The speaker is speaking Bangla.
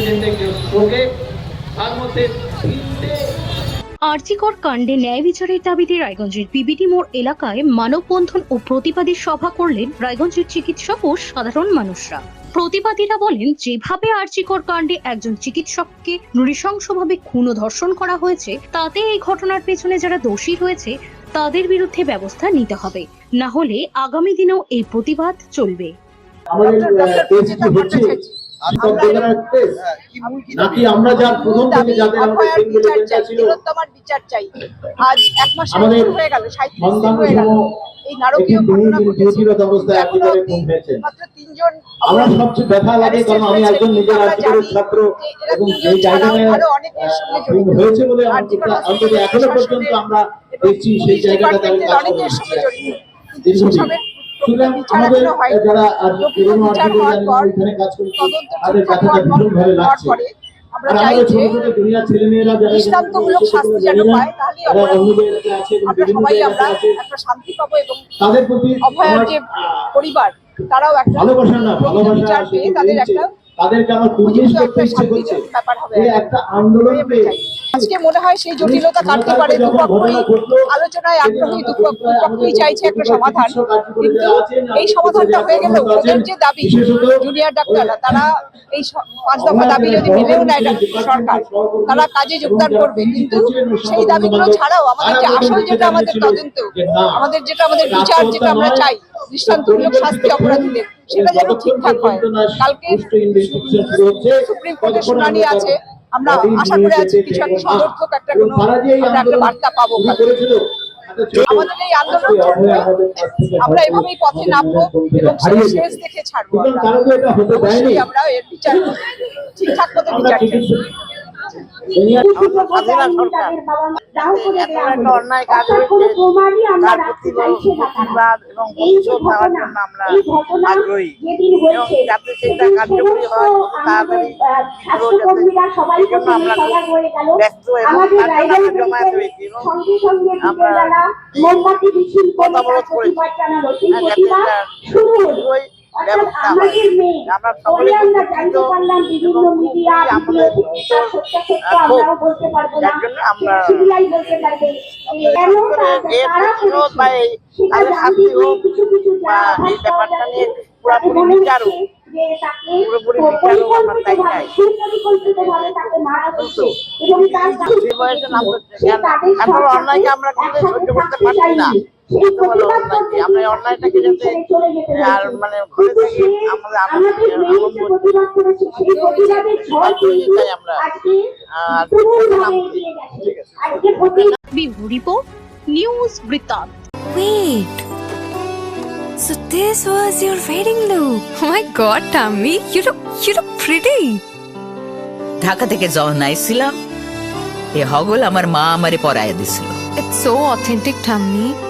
অ্যাক্সিডেন্টে কেউ স্ট্রোকে তার মধ্যে তিনটে আর্জিকর কাণ্ডে ন্যায় বিচারের দাবিতে রায়গঞ্জের পিবিটি মোড় এলাকায় মানববন্ধন ও প্রতিবাদী সভা করলেন রায়গঞ্জের চিকিৎসক ও সাধারণ মানুষরা। প্রতিবাদীরা বলেন যেভাবে আর্জিকর কাণ্ডে একজন চিকিৎসককে নৃশংসভাবে খুন ও ধর্ষণ করা হয়েছে তাতে এই ঘটনার পেছনে যারা দোষী রয়েছে তাদের বিরুদ্ধে ব্যবস্থা নিতে হবে। না হলে আগামী দিনেও এই প্রতিবাদ চলবে। আমাদের হচ্ছে নাকি আমরা যার প্রথম থেকে যাদের আমাদের বিচার চাই ছিল। তিলোত্তমার বিচার চাই। আজ এক মাস হয়ে গেল হয়ে গেল। এই নারকীয় ঘটনা মাত্র তিনজন আমার সবচেয়ে ব্যথা লাগে কারণ আমি একজন নিজের রাজ্যের ছাত্র এবং সেই জায়গাটায় হয়েছে। বলে অন্তত এখনও পর্যন্ত আমরা দেখছি সেই জায়গাটাতে আমি কাজ করে সুতরাং আমাদের যারা পুরোনো এখানে কাজ করছি তাদের ভীষণ লাগছে। আমরা দৃষ্টান্তমূলক শাস্তি যেন পায় তাহলে আমরা সবাই একটা শান্তি পাবো এবং তাদের প্রতি অভয়ার যে পরিবার তারাও একটা ভালোবাসা না ভালোবাসা পেয়ে তাদের একটা তাদেরকে আমার কুর্নিশ করতে ইচ্ছে করছে। যে একটা আন্দোলনকে আজকে মনে হয় সেই জটিলতা কাটতে পারে দুপক্ষই আলোচনায় আগ্রহী দুপক্ষ- দুপক্ষই চাইছে একটা সমাধান। কিন্তু এই সমাধানটা হয়ে গেলে ওদের যে দাবি জুনিয়র ডাক্তাররা তারা এই পাঁচ দফা দাবি যদি মেনেও নেয় সরকার তারা কাজে যোগদান করবে। কিন্তু সেই দাবিগুলো ছাড়াও আমাদের যে আসল যেটা আমাদের তদন্ত আমাদের যেটা আমাদের বিচার যেটা আমরা চাই দৃষ্টান্তমূলক শাস্তি অপরাধীদের সেটা যেন ঠিকঠাক হয়। কালকে সুপ্রিম কোর্টের শুনানি আছে আমরা আশা করে আছি কিছু একটা সদর্থক একটা কোনো আমরা একটা বার্তা পাবো আমাদের এই আন্দোলন আমরা এভাবেই পথে নামবো এবং শেষ দেখে ছাড়বো আমরা। এর বিচার ঠিকঠাক মতো বিচার অন্যায় কাজ তার প্রতিবাদ এবং প্রতিশোধ নেওয়ার জন্য আমরা আগ্রহী। এবং যাতে সেটা কার্যকরী হয় তাড়াতাড়ি এই জন্য আমরা ব্যস্ত এবং তার জন্য আমরা জমায়েত হয়েছি এবং আমরা মতামত করেছি। যাতে এটা শীঘ্রই ব্যবস্থা হয়। আমরা সকলে উপকৃত এবং আমাদের ভিতর যার জন্য আমরা এর প্রতিরোধ বা এই তাদের শাস্তি হোক বা এই ব্যাপারটা নিয়ে পুরোপুরি বিচার হোক পুরোপুরি বিচার হোক আমরা তাই চাই। যে বয়সে নাম করছে এত বড় অন্যায়কে আমরা কিন্তু সহ্য করতে পারছি না। আমরা অন্যায়টাকে যাতে আর মানে ঘরে থেকে আমাদের আমরা রিপোর্ট নিউজ বৃত্তান্ত Wait. So this was your wedding look. Oh my god, Tammy, you look you look pretty. Dhaka থেকে যখন আইছিলাম এ হগল আমার মা আমারে পরায় দিছিল It's so authentic, Tammy.